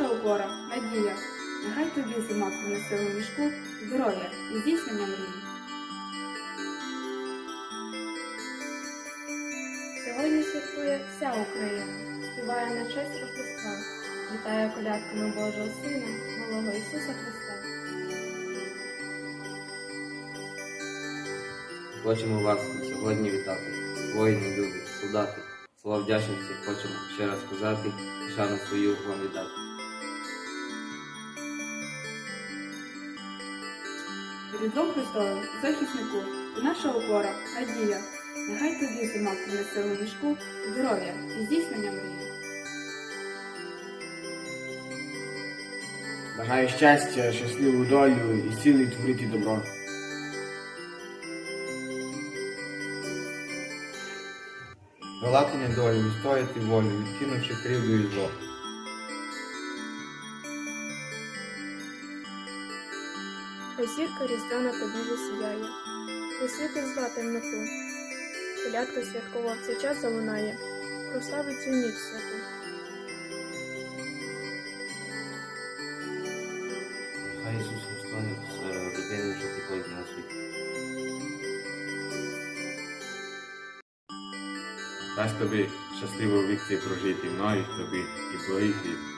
наша опора, надія. Нехай тобі зима принесе у мішку здоров'я і здійснення мрії. Сьогодні святкує вся Україна, співає на честь Рождества, вітає колядками Божого Сина, малого Ісуса Христа. Хочемо вас сьогодні вітати, воїни любі, солдати. Слова вдячності хочемо ще раз сказати і шану свою вам віддати. Різдвом Христовим, захиснику, ти наша опора, надія. Нехай тобі зима принесе у мішку здоров'я і здійснення мрії. Бажаю щастя, щасливу долю і сили творити добро. Долати недолю, відстояти волю, відкинувши кривду і зло. Хай зірка різдвяна тобі засіяє, просвітить зла темноту. Колядка святкова в цей час залунає, прославить ніч святу. Хай Ісус Христос родини, що приходить на світ. Дасть тобі щасливо в віці прожити многих тобі і благих літ.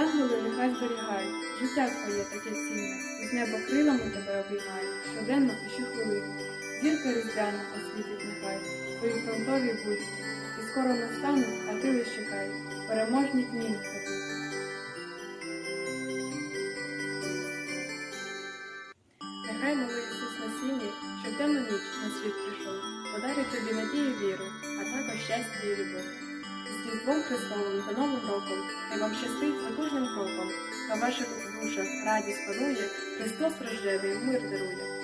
Янголи нехай зберігають, життя твоє таке цінне, з неба крилами тебе обіймають, щоденно і щохвилину. Зірка різдвяна освітить нехай, твої фронтові будні, і скоро настануть, а ти лиш чекай, переможні дні не. Нехай малий Ісус на сіні, що темну ніч на світ прийшов, подарить тобі надію віру, а також щастя і любов. З Різдвом Христовим та Новим роком, хай вам щастить за кожним кроком, На ваших душах радість панує, Христос рождений, мир дарує.